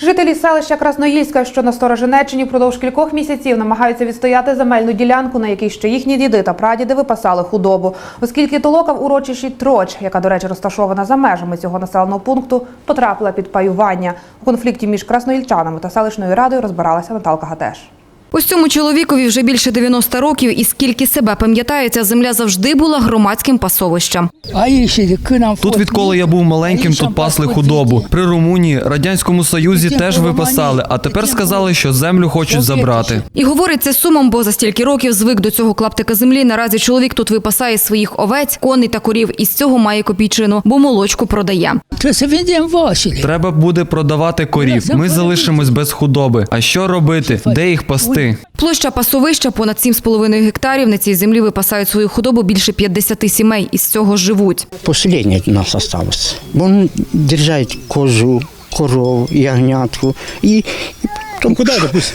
Жителі селища Красноїльська, що на Сторожинеччині, впродовж кількох місяців намагаються відстояти земельну ділянку, на якій ще їхні діди та прадіди випасали худобу, оскільки толока в урочищі Троч, яка, до речі, розташована за межами цього населеного пункту, потрапила під паювання. У конфлікті між красноїльчанами та селищною радою розбиралася Наталка Гатеш. Ось цьому чоловікові вже більше 90 років, і скільки себе пам'ятає, ця земля завжди була громадським пасовищем. Тут, відколи я був маленьким, тут пасли худобу. При Румунії, Радянському Союзі теж випасали, а тепер сказали, що землю хочуть забрати. І говорить це сумом, бо за стільки років звик до цього клаптика землі. Наразі чоловік тут випасає своїх овець, коней та корів, і з цього має копійчину, бо молочку продає. Треба буде продавати корів. Ми залишимось без худоби. А що робити? Де їх пасти? Площа пасовища понад 7,5 гектарів. На цій землі випасають свою худобу більше 50 сімей, Із цього живуть. Последнее у нас залишилося. Вони держать козу, корову, ягнятку. і и потом, Куда ш- это пусть?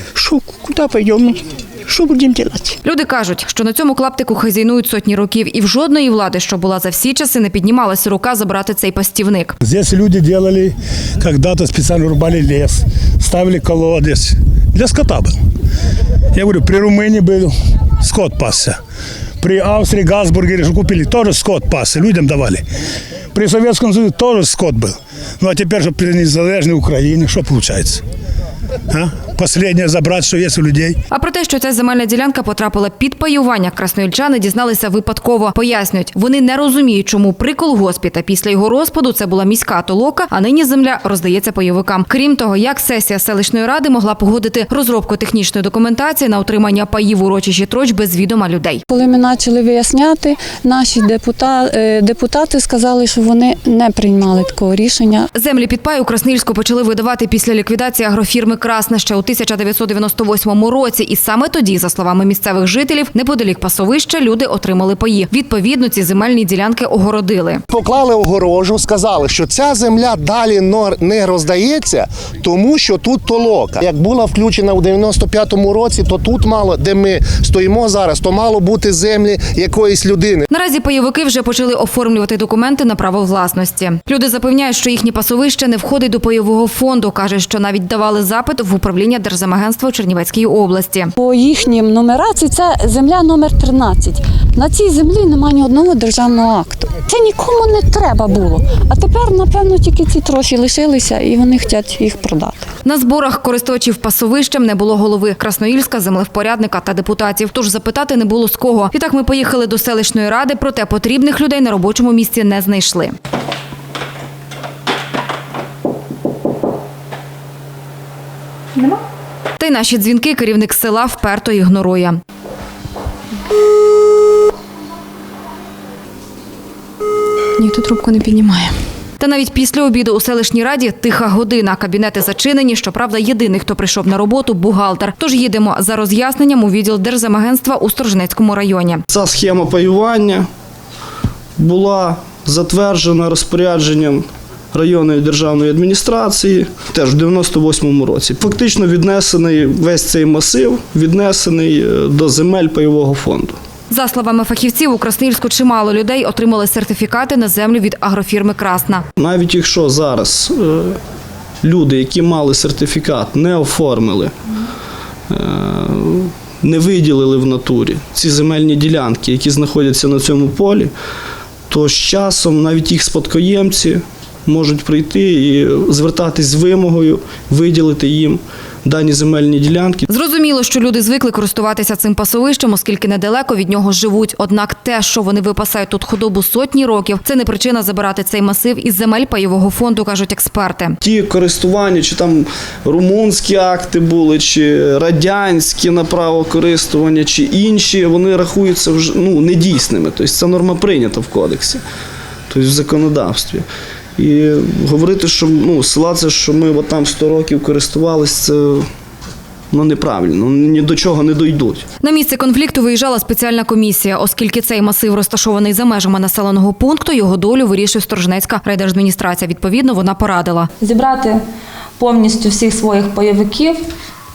шо, куда пойдем? Что будем делать? Люди кажуть, що на цьому клаптику хазяйнують сотні років, і в жодної влади, що була за всі часи, не піднімалася рука забрати цей пастівник. Здесь люди делали, когда-то специально рубали лес, ставили колодец. Для скота был. Я говорю, при Румынии был скот пасся. При Австрии, Газбургере, что купили, тоже скот пасся, людям давали. При Советском Союзе тоже скот был. Ну а теперь же при незалежной Украине, что получается? А? Последнее забрать, что есть у людей. А про те, що ця земельна ділянка потрапила під паювання, красноїльчани дізналися випадково. Пояснюють, вони не розуміють, чому при колгоспі та після його розпаду це була міська толока, а нині земля роздається пайовикам. Крім того, як сесія селищної ради могла погодити розробку технічної документації на отримання паїв урочищі троч без відома людей. Коли ми почали виясняти, наші депутати, депутати сказали, що вони не приймали такого рішення. Землі під пай у Краснильську почали видавати після ліквідації агрофірми Красна ще у 1998 році. І саме тоді, за словами місцевих жителів, неподалік пасовища люди отримали паї. Відповідно, ці земельні ділянки огородили. Поклали огорожу, сказали, що ця земля далі не роздається, тому що тут толока. Як була включена у 95-му році, то тут мало, де ми стоїмо зараз, то мало бути землі якоїсь людини. Наразі пайовики вже почали оформлювати документи на право власності. Люди запевняють, що їхнє пасовище не входить до пайового фонду. каже, що навіть давали запит в управління Держзамагентства у Чернівецькій області. По їхнім нумерації це земля номер 13. На цій землі немає ні одного державного акту. Це нікому не треба було. А тепер, напевно, тільки ці трохи лишилися і вони хочуть їх продати. На зборах користувачів пасовищем не було голови Красноїльська, землевпорядника та депутатів. Тож запитати не було з кого. І так ми поїхали до селищної ради, проте потрібних людей на робочому місці не знайшли. Та й наші дзвінки керівник села вперто ігнорує. Ні, тут трубку не піднімає. Та навіть після обіду у селищній раді тиха година. Кабінети зачинені. Щоправда, єдиний, хто прийшов на роботу, бухгалтер. Тож їдемо за роз'ясненням у відділ Держзамагентства у Сторжнецькому районі. Ця схема паювання була затверджена розпорядженням районної державної адміністрації теж в 98-му році. Фактично віднесений весь цей масив, віднесений е, до земель пайового фонду. За словами фахівців, у Краснильську чимало людей отримали сертифікати на землю від агрофірми Красна. Навіть якщо зараз е, люди, які мали сертифікат, не оформили, е, не виділили в натурі ці земельні ділянки, які знаходяться на цьому полі, то з часом навіть їх спадкоємці можуть прийти і звертатись з вимогою виділити їм дані земельні ділянки. Зрозуміло, що люди звикли користуватися цим пасовищем, оскільки недалеко від нього живуть. Однак те, що вони випасають тут худобу сотні років, це не причина забирати цей масив із земель пайового фонду, кажуть експерти. Ті користування, чи там румунські акти були, чи радянські на право користування, чи інші, вони рахуються вже ну, недійсними. Тобто це норма прийнята в кодексі, тобто в законодавстві. І говорити, що ну, ссилатися, що ми от там 100 років користувалися, це ну, неправильно, ні до чого не дійдуть. На місце конфлікту виїжджала спеціальна комісія, оскільки цей масив розташований за межами населеного пункту, його долю вирішує Сторжнецька райдержадміністрація. Відповідно, вона порадила. зібрати повністю всіх своїх пайовиків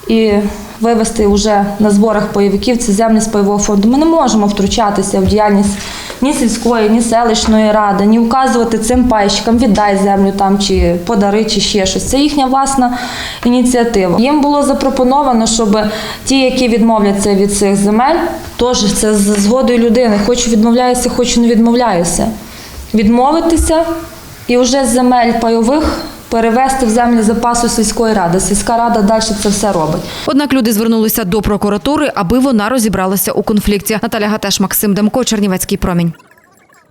і вивести вже на зборах пайовиків ці землі з пайового фонду. Ми не можемо втручатися в діяльність ні сільської, ні селищної ради, ні вказувати цим пайщикам, віддай землю там чи подари, чи ще щось. Це їхня власна ініціатива. Їм було запропоновано, щоб ті, які відмовляться від цих земель, теж це з згодою людини. Хочу відмовляюся, хочу не відмовляюся. Відмовитися і вже з земель пайових перевести в землі запасу сільської ради. Сільська рада далі це все робить. Однак люди звернулися до прокуратури, аби вона розібралася у конфлікті. Наталя Гатеш, Максим Демко, Чернівецький промінь.